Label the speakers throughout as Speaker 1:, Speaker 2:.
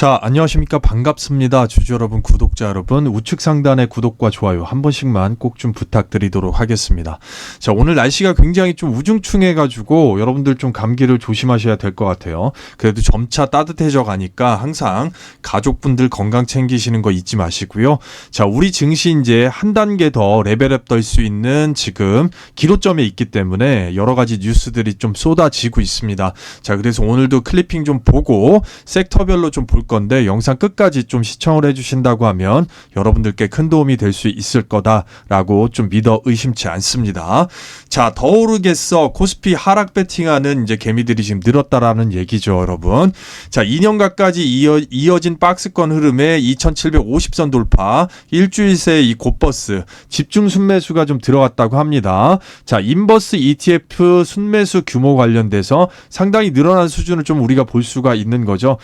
Speaker 1: 자, 안녕하십니까. 반갑습니다. 주주 여러분, 구독자 여러분, 우측 상단의 구독과 좋아요 한 번씩만 꼭 좀 부탁드리도록 하겠습니다. 자, 오늘 날씨가 굉장히 좀 우중충해가지고 여러분들 좀 감기를 조심하셔야 될 것 같아요. 그래도 점차 따뜻해져 가니까 항상 가족분들 건강 챙기시는 거 잊지 마시고요. 자, 우리 증시 이제 한 단계 더 레벨업 될 수 있는 지금 기로점에 있기 때문에 여러 가지 뉴스들이 좀 쏟아지고 있습니다. 자, 그래서 오늘도 클리핑 좀 보고 섹터별로 좀볼 건데 영상 끝까지 좀 시청을 해주신다고 하면 여러분들께 큰 도움이 될 수 있을 거다라고 좀 믿어 의심치 않습니다. 자, 더 오르겠어. 코스피 하락 베팅하는 이제 개미들이 지금 늘었다라는 얘기죠, 여러분. 자, 2년가까지 이어, 이어진 박스권 흐름에 2750선 돌파, 일주일 새이 곧버스, 집중 순매수가 좀 들어왔다고 합니다. 자, 인버스 ETF 순매수 규모 관련돼서 상당히 늘어난 수준을 좀 우리가 볼 수가 있는 거죠.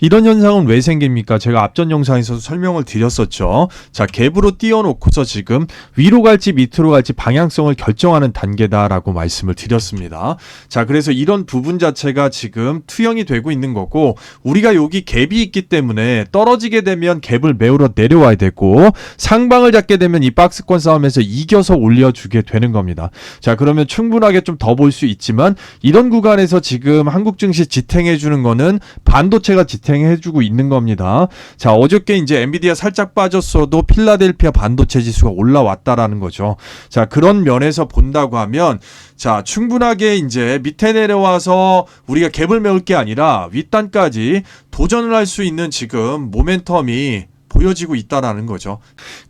Speaker 1: 이런 현상 은 왜 생깁니까? 제가 앞전 영상에서도 설명을 드렸었죠. 자, 갭으로 띄워놓고서 지금 위로 갈지 밑으로 갈지 방향성을 결정하는 단계다라고 말씀을 드렸습니다. 자, 그래서 이런 부분 자체가 지금 투영이 되고 있는 거고, 우리가 여기 갭이 있기 때문에 떨어지게 되면 갭을 메우러 내려와야 되고, 상방을 잡게 되면 이 박스권 싸움에서 이겨서 올려주게 되는 겁니다. 자, 그러면 충분하게 좀 더 볼 수 있지만, 이런 구간에서 지금 한국 증시 지탱해 주는 거는 반도체가 지탱해 주고 있는 겁니다. 자, 어저께 이제 엔비디아 살짝 빠졌어도 필라델피아 반도체 지수가 올라왔다라는 거죠. 자, 그런 면에서 본다고 하면, 자, 충분하게 이제 밑에 내려와서 우리가 갭을 메울 게 아니라 윗단까지 도전을 할 수 있는 지금 모멘텀이 보여지고 있다라는 거죠.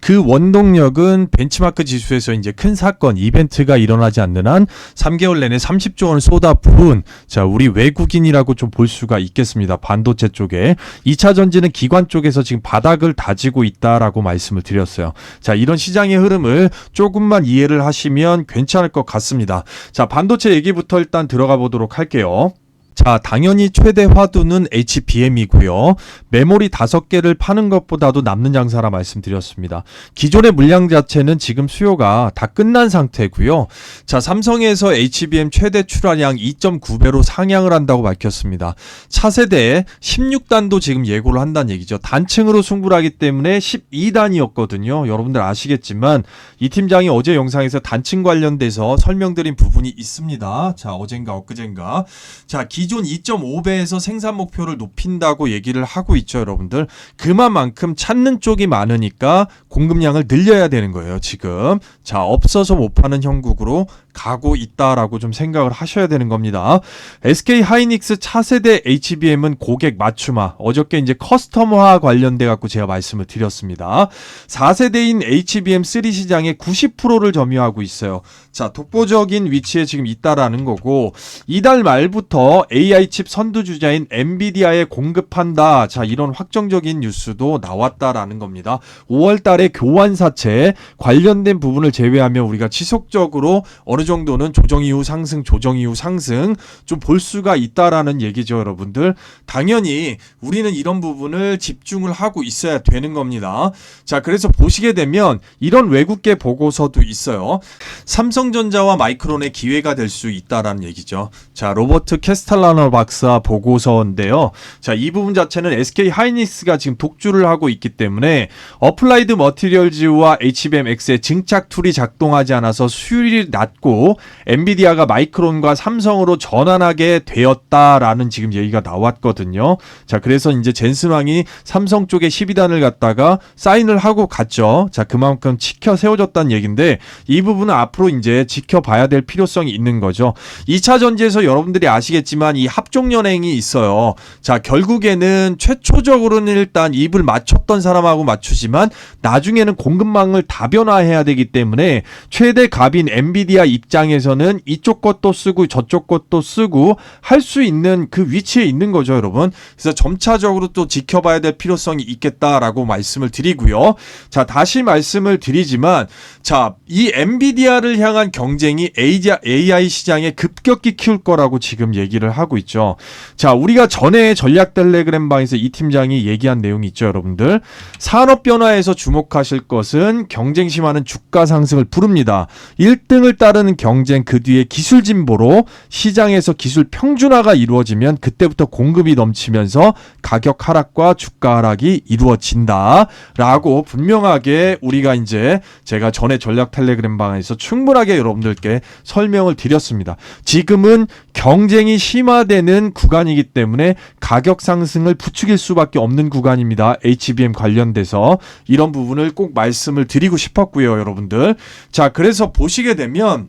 Speaker 1: 그 원동력은 벤치마크 지수에서 이제 큰 사건, 이벤트가 일어나지 않는 한 3개월 내내 30조 원을 쏟아 부은 자, 우리 외국인이라고 좀 볼 수가 있겠습니다. 반도체 쪽에 2차 전지는 기관 쪽에서 지금 바닥을 다지고 있다라고 말씀을 드렸어요. 자, 이런 시장의 흐름을 조금만 이해를 하시면 괜찮을 것 같습니다. 자, 반도체 얘기부터 일단 들어가 보도록 할게요. 자, 당연히 최대 화두는 HBM이고요. 메모리 다섯 개를 파는 것보다도 남는 장사라 말씀드렸습니다. 기존의 물량 자체는 지금 수요가 다 끝난 상태고요. 자, 삼성에서 HBM 최대 출하량 2.9배로 상향을 한다고 밝혔습니다. 차세대에 16단도 지금 예고를 한다는 얘기죠. 단층으로 승부를 하기 때문에 12단이었거든요. 여러분들 아시겠지만 이 팀장이 어제 영상에서 단층 관련돼서 설명드린 부분이 있습니다. 자, 어젠가 엊그젠가. 자, 기존 2.5배에서 생산 목표를 높인다고 얘기를 하고 있죠, 여러분들. 그만큼 찾는 쪽이 많으니까 공급량을 늘려야 되는 거예요, 지금. 자, 없어서 못 파는 형국으로 가고 있다라고 좀 생각을 하셔야 되는 겁니다. SK 하이닉스 차세대 HBM은 고객 맞춤화. 어저께 이제 커스텀화 관련돼 갖고 제가 말씀을 드렸습니다. 4세대인 HBM3 시장의 90%를 점유하고 있어요. 자, 독보적인 위치에 지금 있다라는 거고 이달 말부터 AI 칩 선두주자인 엔비디아에 공급한다. 자, 이런 확정적인 뉴스도 나왔다라는 겁니다. 5월 달에 교환사채 관련된 부분을 제외하면 우리가 지속적으로 어느 정도는 조정 이후 상승, 조정 이후 상승 좀 볼 수가 있다라는 얘기죠, 여러분들. 당연히 우리는 이런 부분을 집중을 하고 있어야 되는 겁니다. 자, 그래서 보시게 되면 이런 외국계 보고서도 있어요. 삼성전자와 마이크론의 기회가 될 수 있다라는 얘기죠. 자, 로버트 캐스탈라 너 박사 보고서인데요. 자, 이 부분 자체는 SK 하이닉스가 지금 독주를 하고 있기 때문에 어플라이드 머티리얼즈와 HBMX의 증착 툴이 작동하지 않아서 수율이 낮고 엔비디아가 마이크론과 삼성으로 전환하게 되었다라는 지금 얘기가 나왔거든요. 자, 그래서 이제 젠슨 왕이 삼성 쪽에 12단을 갖다가 사인을 하고 갔죠. 자, 그만큼 지켜 세워졌다는 얘기인데 이 부분은 앞으로 이제 지켜봐야 될 필요성이 있는 거죠. 2차 전지에서 여러분들이 아시겠지만 이 합종 연행이 있어요. 자, 결국에는 최초적으로는 일단 입을 맞췄던 사람하고 맞추지만 나중에는 공급망을 다변화해야 되기 때문에 최대 갑인 엔비디아 입장에서는 이쪽 것도 쓰고 저쪽 것도 쓰고 할 수 있는 그 위치에 있는 거죠, 여러분. 그래서 점차적으로 또 지켜봐야 될 필요성이 있겠다라고 말씀을 드리고요. 자, 다시 말씀을 드리지만 자, 이 엔비디아를 향한 경쟁이 AI 시장에 급격히 키울 거라고 지금 얘기를 하고 있죠. 자, 우리가 전에 전략 텔레그램 방에서 이 팀장이 얘기한 내용이 있죠, 여러분들. 산업 변화에서 주목하실 것은 경쟁 심화는 주가 상승을 부릅니다. 1등을 따르는 경쟁 그 뒤에 기술 진보로 시장에서 기술 평준화가 이루어지면 그때부터 공급이 넘치면서 가격 하락과 주가 하락이 이루어진다라고 분명하게 우리가 이제 제가 전에 전략 텔레그램 방에서 충분하게 여러분들께 설명을 드렸습니다. 지금은 경쟁이 심 화되는 구간이기 때문에 가격 상승을 부추길 수밖에 없는 구간입니다. HBM 관련돼서 이런 부분을 꼭 말씀을 드리고 싶었고요, 여러분들. 자, 그래서 보시게 되면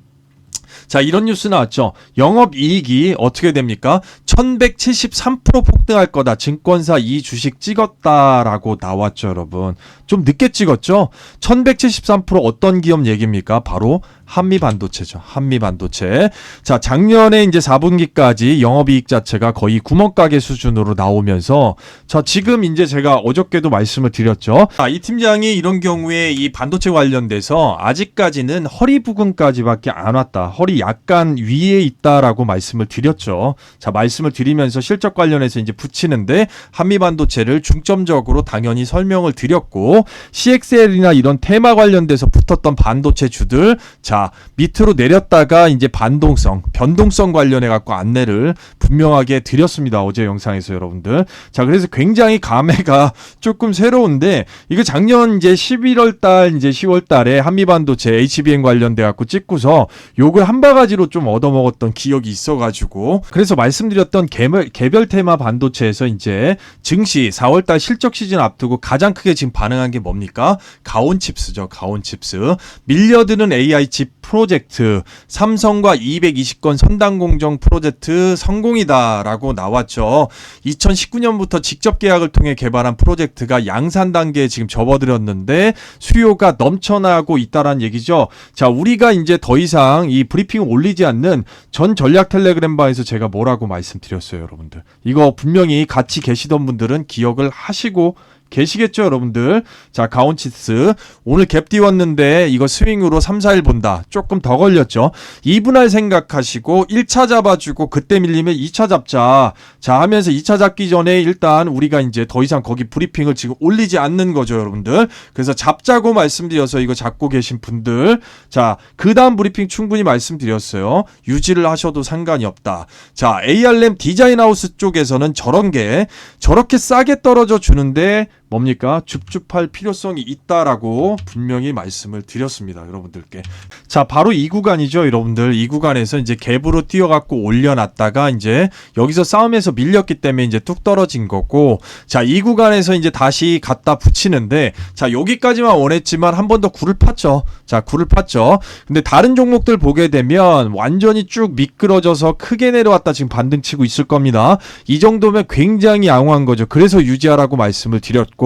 Speaker 1: 자, 이런 뉴스 나왔죠. 영업 이익이 어떻게 됩니까? 1173% 폭등할 거다. 증권사 이 주식 찍었다라고 나왔죠, 여러분. 좀 늦게 찍었죠? 1173% 어떤 기업 얘기입니까? 바로 한미 반도체죠. 한미 반도체. 자, 작년에 이제 4분기까지 영업 이익 자체가 거의 구멍가게 수준으로 나오면서 자, 지금 이제 제가 어저께도 말씀을 드렸죠. 아, 이 팀장이 이런 경우에 이 반도체 관련돼서 아직까지는 허리 부근까지밖에 안 왔다. 허리 약간 위에 있다라고 말씀을 드렸죠. 자, 말씀을 드리면서 실적 관련해서 이제 붙이는데 한미 반도체를 중점적으로 당연히 설명을 드렸고 CXL이나 이런 테마 관련돼서 붙었던 반도체 주들 자, 밑으로 내렸다가 이제 반동성, 변동성 관련해 갖고 안내를 분명하게 드렸습니다. 어제 영상에서 여러분들. 자, 그래서 굉장히 감회가 조금 새로운데 이거 작년 이제 11월 달 이제 10월 달에 한미 반도체 HBM 관련돼 갖고 찍고서 욕을 한 바가지로 좀 얻어먹었던 기억이 있어 가지고 그래서 말씀드렸던 개별, 개별 테마 반도체에서 이제 증시 4월 달 실적 시즌 앞두고 가장 크게 지금 반응한 게 뭡니까? 가온 칩스죠. 가온 칩스. 밀려드는 AI 칩 프로젝트 삼성과 220건 선당 공정 프로젝트 성공 이다라고 나왔죠. 2019년부터 직접 계약을 통해 개발한 프로젝트가 양산 단계에 지금 접어들었는데 수요가 넘쳐나고 있다란 얘기죠. 자, 우리가 이제 더 이상 이 브리핑을 올리지 않는 전 전략 텔레그램 바에서 제가 뭐라고 말씀드렸어요, 여러분들. 이거 분명히 같이 계시던 분들은 기억을 하시고 계시겠죠, 여러분들? 자, 가온치스. 오늘 갭 띄웠는데 이거 스윙으로 3, 4일 본다. 조금 더 걸렸죠. 2분할 생각하시고 1차 잡아주고 그때 밀리면 2차 잡자. 자, 하면서 2차 잡기 전에 일단 우리가 이제 더 이상 거기 브리핑을 지금 올리지 않는 거죠, 여러분들. 그래서 잡자고 말씀드려서 이거 잡고 계신 분들. 자, 그 다음 브리핑 충분히 말씀드렸어요. 유지를 하셔도 상관이 없다. 자, ARM 디자인하우스 쪽에서는 저런 게 저렇게 싸게 떨어져 주는데 뭡니까? 줍줍할 필요성이 있다라고 분명히 말씀을 드렸습니다. 여러분들께. 자, 바로 이 구간이죠, 여러분들. 이 구간에서 이제 갭으로 뛰어갖고 올려놨다가 이제 여기서 싸움에서 밀렸기 때문에 이제 뚝 떨어진 거고, 자, 이 구간에서 이제 다시 갖다 붙이는데, 자, 여기까지만 원했지만 한 번 더 굴을 팠죠. 자, 굴을 팠죠. 근데 다른 종목들 보게 되면 완전히 쭉 미끄러져서 크게 내려왔다 지금 반등 치고 있을 겁니다. 이 정도면 굉장히 양호한 거죠. 그래서 유지하라고 말씀을 드렸고,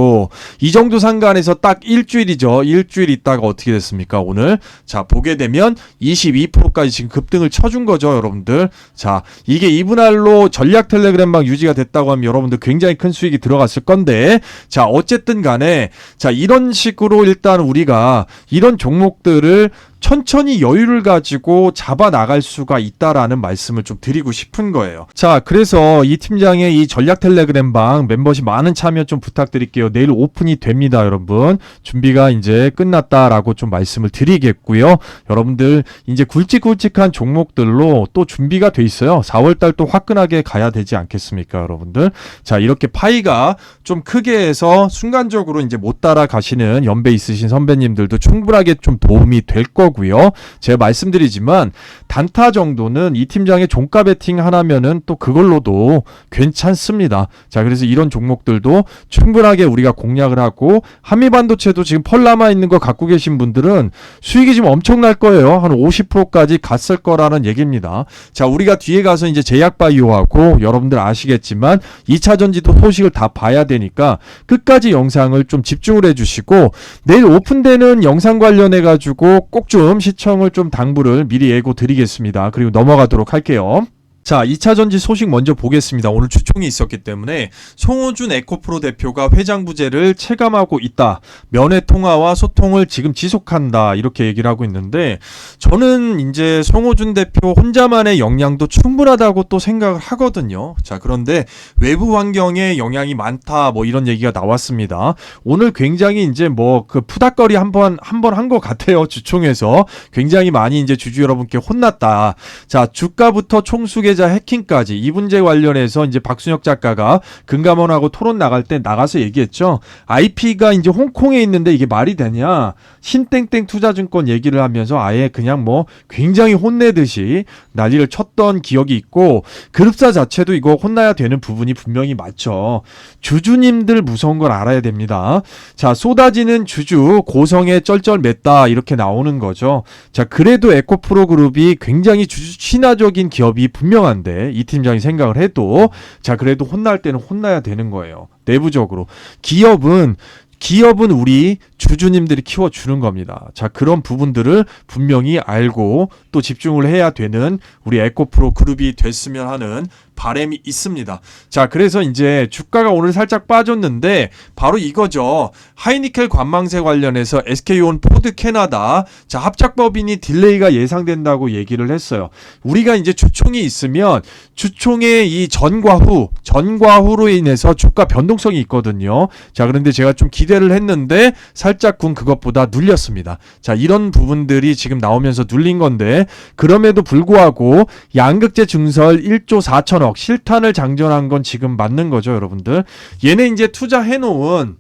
Speaker 1: 이 정도 상관에서 딱 일주일이죠. 일주일 있다가 어떻게 됐습니까? 오늘. 자, 보게 되면 22%까지 지금 급등을 쳐준 거죠, 여러분들. 자, 이게 2분할로 전략 텔레그램방 유지가 됐다고 하면 여러분들 굉장히 큰 수익이 들어갔을 건데, 자, 어쨌든 간에, 자, 이런 식으로 일단 우리가 이런 종목들을 천천히 여유를 가지고 잡아 나갈 수가 있다라는 말씀을 좀 드리고 싶은 거예요. 자, 그래서 이 팀장의 이 전략 텔레그램 방 멤버십 많은 참여 좀 부탁드릴게요. 내일 오픈이 됩니다, 여러분. 준비가 이제 끝났다라고 좀 말씀을 드리겠고요. 여러분들 이제 굵직굵직한 종목들로 또 준비가 돼 있어요. 4월 달 또 화끈하게 가야 되지 않겠습니까, 여러분들? 자, 이렇게 파이가 좀 크게 해서 순간적으로 이제 못 따라가시는 연배 있으신 선배님들도 충분하게 좀 도움이 될 거고 요. 제가 말씀드리지만 단타 정도는 이 팀장의 종가 베팅 하나면은 또 그걸로도 괜찮습니다. 자, 그래서 이런 종목들도 충분하게 우리가 공략을 하고 한미 반도체도 지금 펄 남아 있는 거 갖고 계신 분들은 수익이 지금 엄청날 거예요. 한 50%까지 갔을 거라는 얘기입니다. 자, 우리가 뒤에 가서 이제 제약바이오하고 여러분들 아시겠지만 2차 전지도 소식을 다 봐야 되니까 끝까지 영상을 좀 집중을 해 주시고 내일 오픈되는 영상 관련해 가지고 꼭좀 시청을 좀 당부를 미리 예고 드리겠습니다. 그리고 넘어가도록 할게요. 자, 2차 전지 소식 먼저 보겠습니다. 오늘 주총이 있었기 때문에 송호준 에코프로 대표가 회장 부재를 체감하고 있다. 면회 통화와 소통을 지금 지속한다. 이렇게 얘기를 하고 있는데 저는 이제 송호준 대표 혼자만의 역량도 충분하다고 또 생각을 하거든요. 자, 그런데 외부 환경에 영향이 많다. 뭐 이런 얘기가 나왔습니다. 오늘 굉장히 이제 뭐 그 푸닥거리 한 번 한 번 한 것 같아요. 주총에서 굉장히 많이 이제 주주 여러분께 혼났다. 자, 주가부터 총수계 좌 해킹까지 이 문제 관련해서 이제 박순혁 작가가 금감원하고 토론 나갈 때 나가서 얘기했죠. IP가 이제 홍콩에 있는데 이게 말이 되냐? 신땡땡 투자증권 얘기를 하면서 아예 그냥 뭐 굉장히 혼내듯이 난리를 쳤던 기억이 있고 그룹사 자체도 이거 혼나야 되는 부분이 분명히 맞죠. 주주님들 무서운 걸 알아야 됩니다. 자, 쏟아지는 주주 고성에 쩔쩔맸다 이렇게 나오는 거죠. 자, 그래도 에코프로 그룹이 굉장히 주주 친화적인 기업이 분명 한데 이 팀장이 생각을 해도 자, 그래도 혼날 때는 혼나야 되는 거예요. 내부적으로 기업은 기업은 우리 주주님들이 키워주는 겁니다. 자, 그런 부분들을 분명히 알고 또 집중을 해야 되는 우리 에코프로 그룹이 됐으면 하는 바람이 있습니다. 자, 그래서 이제 주가가 오늘 살짝 빠졌는데 바로 이거죠. 하이니켈 관망세 관련해서 SK온 포드 캐나다 자, 합작법인이 딜레이가 예상된다고 얘기를 했어요. 우리가 이제 주총이 있으면 주총의 이 전과 후, 전과 후로 인해서 주가 변동성이 있거든요. 자, 그런데 제가 좀 기대를 했는데 살짝 군 그것보다 눌렸습니다. 자, 이런 부분들이 지금 나오면서 눌린 건데 그럼에도 불구하고 양극재 증설 1조 4천억 실탄을 장전한 건 지금 맞는 거죠, 여러분들. 얘네 이제 투자해 놓은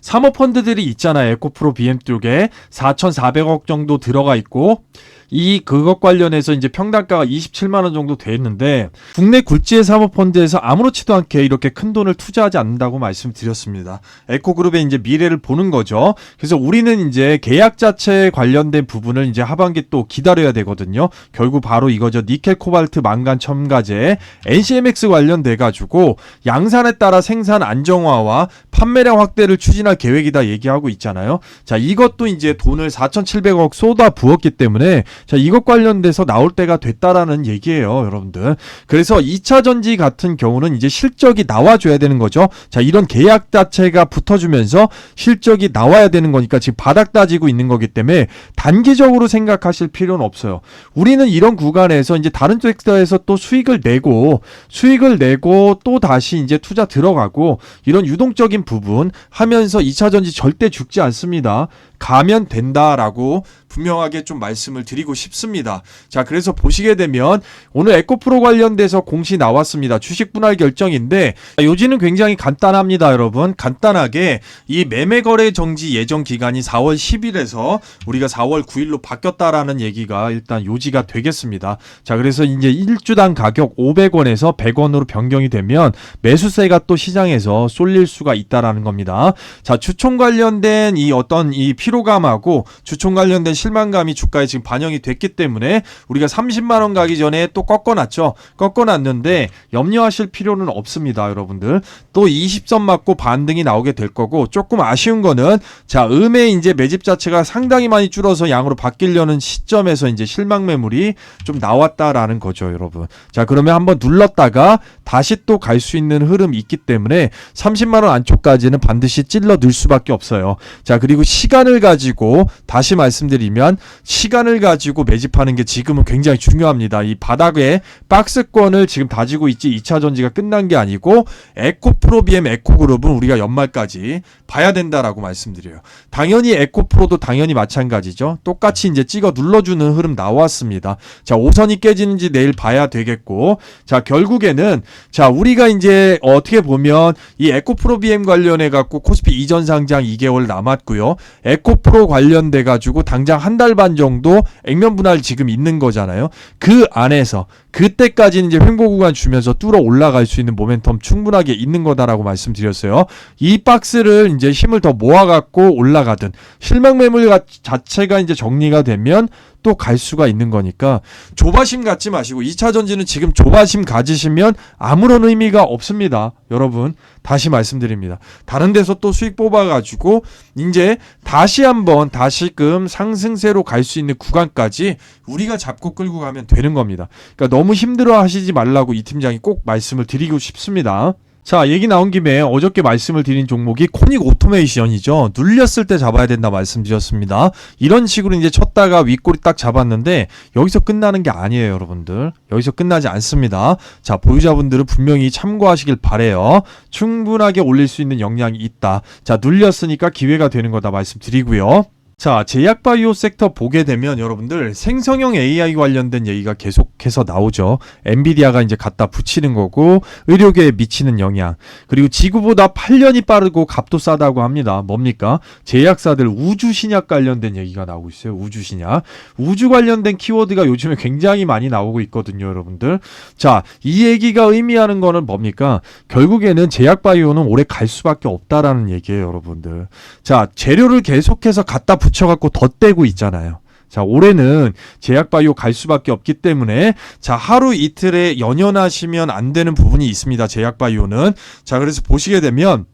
Speaker 1: 사모펀드들이 있잖아요. 에코프로 BM 쪽에 4,400억 정도 들어가 있고 이 그것 관련해서 이제 평당가가 27만 원 정도 돼 있는데 국내 굴지의 사모펀드에서 아무렇지도 않게 이렇게 큰 돈을 투자하지 않는다고 말씀드렸습니다. 에코그룹의 이제 미래를 보는 거죠. 그래서 우리는 이제 계약 자체에 관련된 부분을 이제 하반기 또 기다려야 되거든요. 결국 바로 이거죠. 니켈, 코발트, 망간, 첨가제, NCMX 관련돼 가지고 양산에 따라 생산 안정화와 판매량 확대를 추진할 계획이다 얘기하고 있잖아요. 자, 이것도 이제 돈을 4,700억 쏟아 부었기 때문에 자, 이것 관련돼서 나올 때가 됐다라는 얘기예요, 여러분들. 그래서 2차 전지 같은 경우는 이제 실적이 나와줘야 되는 거죠. 자, 이런 계약 자체가 붙어주면서 실적이 나와야 되는 거니까 지금 바닥 따지고 있는 거기 때문에 단기적으로 생각하실 필요는 없어요. 우리는 이런 구간에서 이제 다른 섹터에서 또 수익을 내고 수익을 내고 또 다시 이제 투자 들어가고 이런 유동적인 부분 하면서 2차 전지 절대 죽지 않습니다. 가면 된다라고 분명하게 좀 말씀을 드리고 싶습니다. 자, 그래서 보시게 되면 오늘 에코프로 관련돼서 공시 나왔습니다. 주식 분할 결정인데 요지는 굉장히 간단합니다, 여러분. 간단하게 이 매매 거래 정지 예정 기간이 4월 10일에서 우리가 4월 9일로 바뀌었다라는 얘기가 일단 요지가 되겠습니다. 자, 그래서 이제 1주당 가격 500원에서 100원으로 변경이 되면 매수세가 또 시장에서 쏠릴 수가 있다라는 겁니다. 자, 주총 관련된 이 어떤 이 피로감하고 주총 관련된 실망감이 주가에 지금 반영이 됐기 때문에 우리가 30만 원 가기 전에 또 꺾어놨죠. 꺾어놨는데 염려하실 필요는 없습니다, 여러분들. 또 20선 맞고 반등이 나오게 될 거고 조금 아쉬운 거는 자 음의 이제 매집 자체가 상당히 많이 줄어서 양으로 바뀌려는 시점에서 이제 실망 매물이 좀 나왔다라는 거죠, 여러분. 자 그러면 한번 눌렀다가 다시 또 갈 수 있는 흐름이 있기 때문에 30만 원 안쪽까지는 반드시 찔러 넣을 수밖에 없어요. 자 그리고 시간을 가지고 다시 말씀드리면 시간을 가지고 매집하는 게 지금은 굉장히 중요합니다. 이 바닥에 박스권을 지금 다지고 있지 2차 전지가 끝난 게 아니고 에코프로비엠 에코그룹은 우리가 연말까지 봐야 된다라고 말씀드려요. 당연히 에코프로도 당연히 마찬가지죠. 똑같이 이제 찍어 눌러주는 흐름 나왔습니다. 자, 5선이 깨지는지 내일 봐야 되겠고, 자, 결국에는, 자, 우리가 이제 어떻게 보면 이 에코프로비엠 관련해 갖고 코스피 이전 상장 2개월 남았고요. 에코프로 관련돼 가지고 당장 한 달 반 정도 액면 분할 지금 있는 거잖아요. 그 안에서 그때까지는 이제 횡보 구간 주면서 뚫어 올라갈 수 있는 모멘텀 충분하게 있는 거다라고 말씀드렸어요. 이 박스를 이제 힘을 더 모아갖고 올라가든 실망 매물 가- 자체가 이제 정리가 되면 또 갈 수가 있는 거니까 조바심 갖지 마시고 2차 전지는 지금 조바심 가지시면 아무런 의미가 없습니다. 여러분 다시 말씀드립니다. 다른 데서 또 수익 뽑아 가지고 이제 다시 한번 다시금 상승세로 갈 수 있는 구간까지 우리가 잡고 끌고 가면 되는 겁니다. 그러니까 너무 힘들어 하시지 말라고 이 팀장이 꼭 말씀을 드리고 싶습니다. 자, 얘기 나온 김에 어저께 말씀을 드린 종목이 코닉 오토메이션이죠. 눌렸을 때 잡아야 된다 말씀드렸습니다. 이런 식으로 이제 쳤다가 윗꼬리 딱 잡았는데 여기서 끝나는 게 아니에요, 여러분들. 여기서 끝나지 않습니다. 자, 보유자분들은 분명히 참고하시길 바래요. 충분하게 올릴 수 있는 역량이 있다. 자, 눌렸으니까 기회가 되는 거다 말씀드리고요. 자, 제약바이오 섹터 보게 되면 여러분들 생성형 AI 관련된 얘기가 계속해서 나오죠. 엔비디아가 이제 갖다 붙이는 거고 의료계에 미치는 영향. 그리고 지구보다 8년이 빠르고 값도 싸다고 합니다. 뭡니까? 제약사들 우주 신약 관련된 얘기가 나오고 있어요. 우주 신약. 우주 관련된 키워드가 요즘에 굉장히 많이 나오고 있거든요, 여러분들. 자, 이 얘기가 의미하는 거는 뭡니까? 결국에는 제약바이오는 오래 갈 수밖에 없다라는 얘기예요, 여러분들. 자, 재료를 계속해서 갖다 붙 여갖고 덧대고 있잖아요. 자, 올해는 제약바이오 갈 수밖에 없기 때문에 자, 하루 이틀에 연연하시면 안 되는 부분이 있습니다. 제약바이오는. 자, 그래서 보시게 되면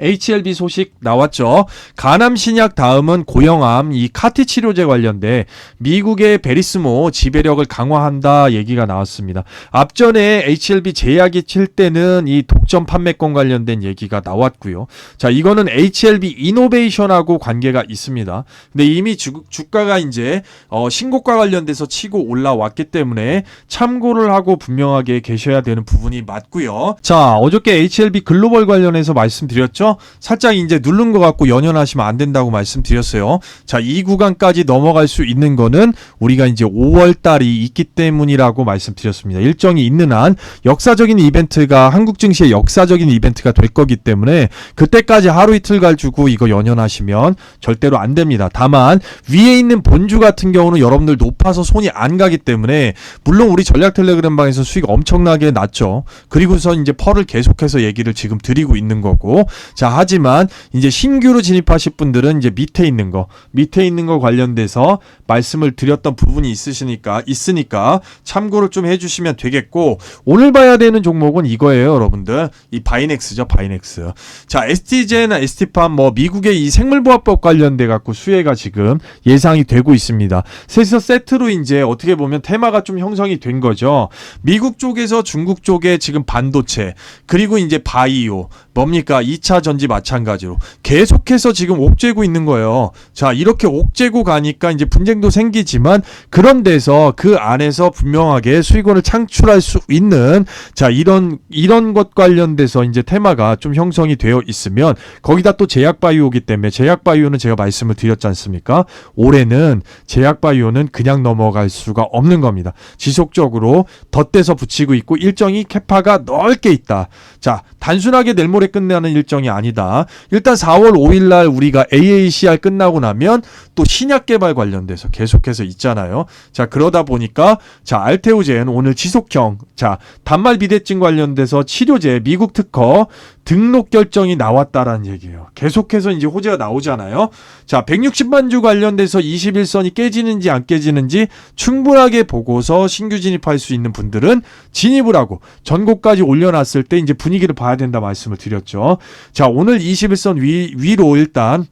Speaker 1: HLB 소식 나왔죠. 간암 신약 다음은 고형암 이 카티 치료제 관련돼 미국의 베리스모 지배력을 강화한다 얘기가 나왔습니다. 앞전에 HLB 제약이 칠 때는 이 독점 판매권 관련된 얘기가 나왔고요. 자, 이거는 HLB 이노베이션하고 관계가 있습니다. 근데 이미 주, 주가가 이제 어, 신고가 관련돼서 치고 올라왔기 때문에 참고를 하고 분명하게 계셔야 되는 부분이 맞고요. 자, 어저께 HLB 글로벌 관련해서 말씀드렸죠. 살짝 이제 누른 것 같고 연연하시면 안 된다고 말씀드렸어요. 자, 이 구간까지 넘어갈 수 있는 거는 우리가 이제 5월 달이 있기 때문이라고 말씀드렸습니다. 일정이 있는 한 역사적인 이벤트가 한국 증시의 역사적인 이벤트가 될 거기 때문에 그때까지 하루 이틀 가지고 이거 연연하시면 절대로 안 됩니다. 다만 위에 있는 본주 같은 경우는 여러분들 높아서 손이 안 가기 때문에 물론 우리 전략 텔레그램 방에서 수익 엄청나게 났죠. 그리고서 이제 펄을 계속해서 얘기를 지금 드리고 있는 거고 자, 하지만 이제 신규로 진입하실 분들은 이제 밑에 있는 거, 밑에 있는 거 관련돼서 말씀을 드렸던 부분이 있으시니까 있으니까 참고를 좀 해주시면 되겠고 오늘 봐야 되는 종목은 이거예요, 여러분들. 이 바이넥스죠, 바이넥스. 자, ST제나 ST팜 뭐 미국의 이 생물보호법 관련돼 갖고 수혜가 지금 예상이 되고 있습니다. 셋이서 세트로 이제 어떻게 보면 테마가 좀 형성이 된 거죠. 미국 쪽에서 중국 쪽에 지금 반도체 그리고 이제 바이오 뭡니까 2차 전지 마찬가지로 계속해서 지금 옥죄고 있는 거예요. 자 이렇게 옥죄고 가니까 이제 분쟁도 생기지만 그런 데서 그 안에서 분명하게 수익원을 창출할 수 있는 자 이런 이런 것 관련돼서 이제 테마가 좀 형성이 되어 있으면 거기다 또 제약 바이오기 때문에 제약 바이오는 제가 말씀을 드렸지 않습니까? 올해는 제약 바이오는 그냥 넘어갈 수가 없는 겁니다. 지속적으로 덧대서 붙이고 있고 일정이 캐파가 넓게 있다. 자 단순하게 내일 모레 끝나는 일정이 아니다. 일단 4월 5일 날 우리가 AACR 끝나고 나면 또 신약 개발 관련돼서 계속해서 있잖아요. 자, 그러다 보니까 자, 알테오젠 오늘 지속형 자, 단말 비대증 관련돼서 치료제 미국 특허 등록 결정이 나왔다라는 얘기예요. 계속해서 이제 호재가 나오잖아요. 자, 160만 주 관련돼서 21선이 깨지는지 안 깨지는지 충분하게 보고서 신규 진입할 수 있는 분들은 진입을 하고 전고까지 올려놨을 때 이제 분위기를 봐야 된다 말씀을 드렸죠. 자, 오늘 21선 위, 위로 일단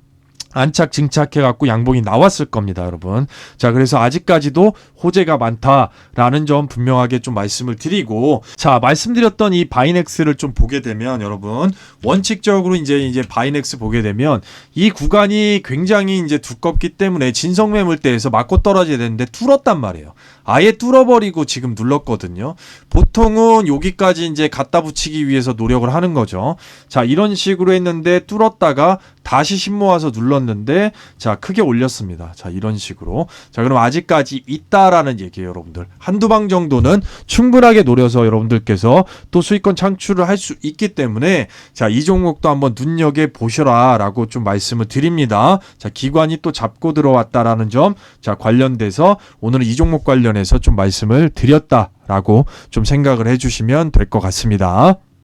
Speaker 1: 안착 증착해 갖고 양봉이 나왔을 겁니다, 여러분. 자, 그래서 아직까지도 호재가 많다라는 점 분명하게 좀 말씀을 드리고 자, 말씀드렸던 이 바이넥스를 좀 보게 되면 여러분 원칙적으로 이제 이제 바이넥스 보게 되면 이 구간이 굉장히 이제 두껍기 때문에 진성 매물대에서 맞고 떨어져야 되는데 뚫었단 말이에요. 아예 뚫어버리고 지금 눌렀거든요. 보통은 여기까지 이제 갖다 붙이기 위해서 노력을 하는 거죠. 자, 이런 식으로 했는데 뚫었다가 다시 심 모아서 눌렀는데 자, 크게 올렸습니다. 자, 이런 식으로. 자, 그럼 아직까지 있다라는 얘기예요, 여러분들. 한두 방 정도는 충분하게 노려서 여러분들께서 또 수익권 창출을 할 수 있기 때문에 자, 이 종목도 한번 눈여겨 보셔라라고 좀 말씀을 드립니다. 자, 기관이 또 잡고 들어왔다라는 점 자, 관련돼서 오늘은 이 종목 관련 해서 좀 말씀을 드렸다라고 좀 생각을 해 주시면 될 것 같습니다.